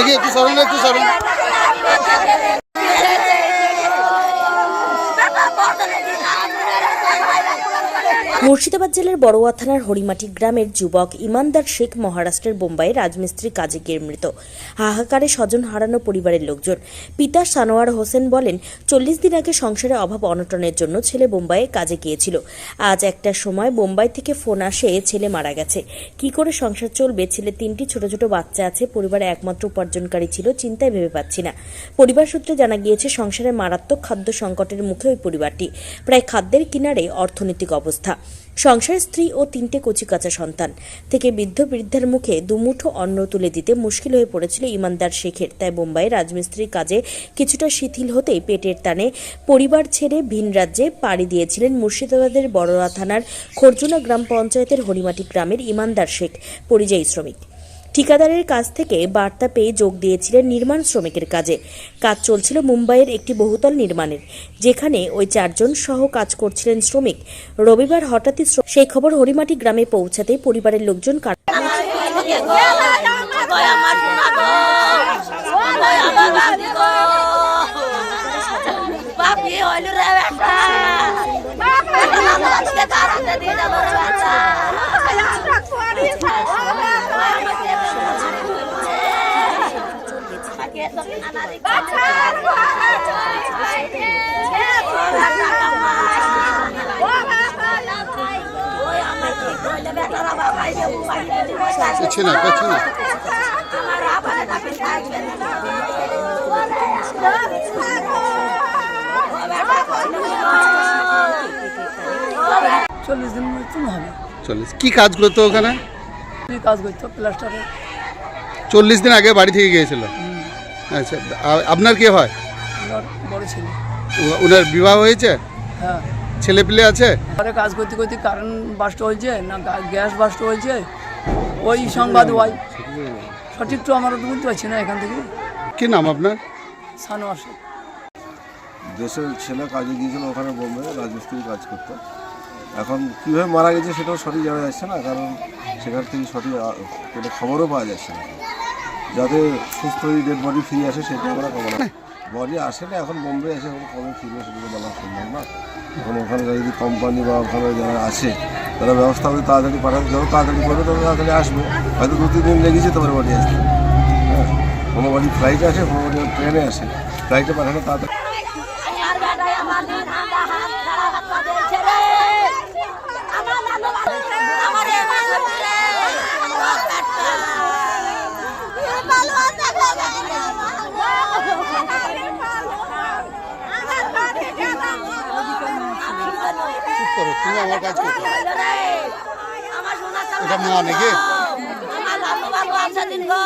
দেখি একটু সরেন একটু সরেন মুর্শিদাবাদ জেলার বড়োয়া থানার হরিমাটি গ্রামের যুবক ইমানদার শেখ মহারাষ্ট্রের বোম্বাইয়ে রাজমিস্ত্রি কাজে গিয়ে মৃত। হাহাকারে স্বজন হারানো পরিবারের লোকজন। পিতা সানোয়ার হোসেন বলেন, চল্লিশ দিন আগে সংসারে অভাব অনটনের জন্য ছেলে বোম্বাইয়ে কাজে গিয়েছিল। আজ একটা সময় বোম্বাই থেকে ফোন আসে, ছেলে মারা গেছে। কি করে সংসার চলবে? ছেলে তিনটি ছোট ছোট বাচ্চা আছে, পরিবারে একমাত্র উপার্জনকারী ছিল, চিন্তায় ভেবে পাচ্ছি না। পরিবার সূত্রে জানা গিয়েছে, সংসারে মারাত্মক খাদ্য সংকটের মুখে ওই পরিবারটি। প্রায় খাদ্যের কিনারে অর্থনৈতিক অবস্থা। সংসারের স্ত্রী ও তিনটে কচিকাচা সন্তান। থেকে বৃদ্ধ বৃদ্ধার মুখে দুমুঠো অন্ন তুলে দিতে মুশকিল হয়ে পড়েছিল ইমানদার শেখের। তাই বোম্বাইয়ে রাজমিস্ত্রির কাজে কিছুটা শিথিল হতেই পেটের টানে পরিবার ছেড়ে ভিন রাজ্যে পাড়ি দিয়েছিলেন মুর্শিদাবাদের বড়রা থানার খরজুনা গ্রাম পঞ্চায়েতের হরিমাটি গ্রামের ইমানদার শেখ, পরিযায়ী শ্রমিক। ঠিকাদারের কাছ থেকে বার্তা পেয়ে যোগ দিয়েছিলেন নির্মাণ শ্রমিকের কাজে। কাজ চলছিল মুম্বাইয়ের একটি বহুতল নির্মাণের, যেখানে ওই চারজন সহ কাজ করছিলেন শ্রমিক। রবিবার হঠাৎই সেই খবর হরিমাটি গ্রামে পৌঁছাতে পরিবারের লোকজন বেটা। না না চল্লিশ দিন মতন হবে। চল্লিশ। কি কাজ করতো ওখানে? কাজ করতো? প্লাস্টারে চল্লিশ দিন আগে বাড়ি থেকে গিয়েছিল। আচ্ছা আপনার কি হয়? আমার বড় ছেলে। ওনার বিবাহ হয়েছে? হ্যাঁ। ছেলে পিলে আছে? ঘরে কাজ করতে করতে কারেন্ট বাস্ট হয়েছে না গ্যাস বাস্ট হয়েছে। ওই সংবাদ ওয়াই। সঠিক তো আমার বুঝতে পারছি না এখান থেকে। কি নাম আপনার? সানো আসে দেশের ছেলে কাজে গিয়েছিল ওখানে বোম্বে রাজমিস্ত্রি কাজ করতো। এখন কীভাবে মারা গেছে সেটাও সঠিক জানা যাচ্ছে না কারণ সেখান থেকে সঠিক কোনো খবরও পাওয়া যাচ্ছে না। যাতে সুস্থ হয়ে ডেড বডি ফিরে আসে সেটা আমরা কামনা বডি আসে না, এখন বোম্বে এসে এখন কবে ফিরবে তো বলা সম্ভব না। এখন ওখানে যদি কোম্পানি বা ওখানে যারা আছে, তারা ব্যবস্থা করে তাড়াতাড়ি পাঠাতে যত তাড়াতাড়ি করবে তত তাড়াতাড়ি আসবে। হয়তো দু, তিন দিন লেগেছে তোমার বাড়ি আসতে। হ্যাঁ কোনো বাড়ি ফ্লাইটে আসে, কোনো বাড়ি ট্রেনে আসে। ফ্লাইটে পাঠানো তাড়াতাড়ি আমার বেটাই আমার দিন হাঁটা হাত খাড়া হাত পা দিয়েছে রে। আমার নানু বাড়ি, আমার এ বাড়ি রে। আমার বেটা। এ ভালো আছে গো বেটা। আমার বাড়ি গেলাম। চুপ করো তুমি আমার কাজ করছ হইল রে। আমার সোনা চাঁদা এটা মা নাকি আমার নানু বাবু আছে দিন গো।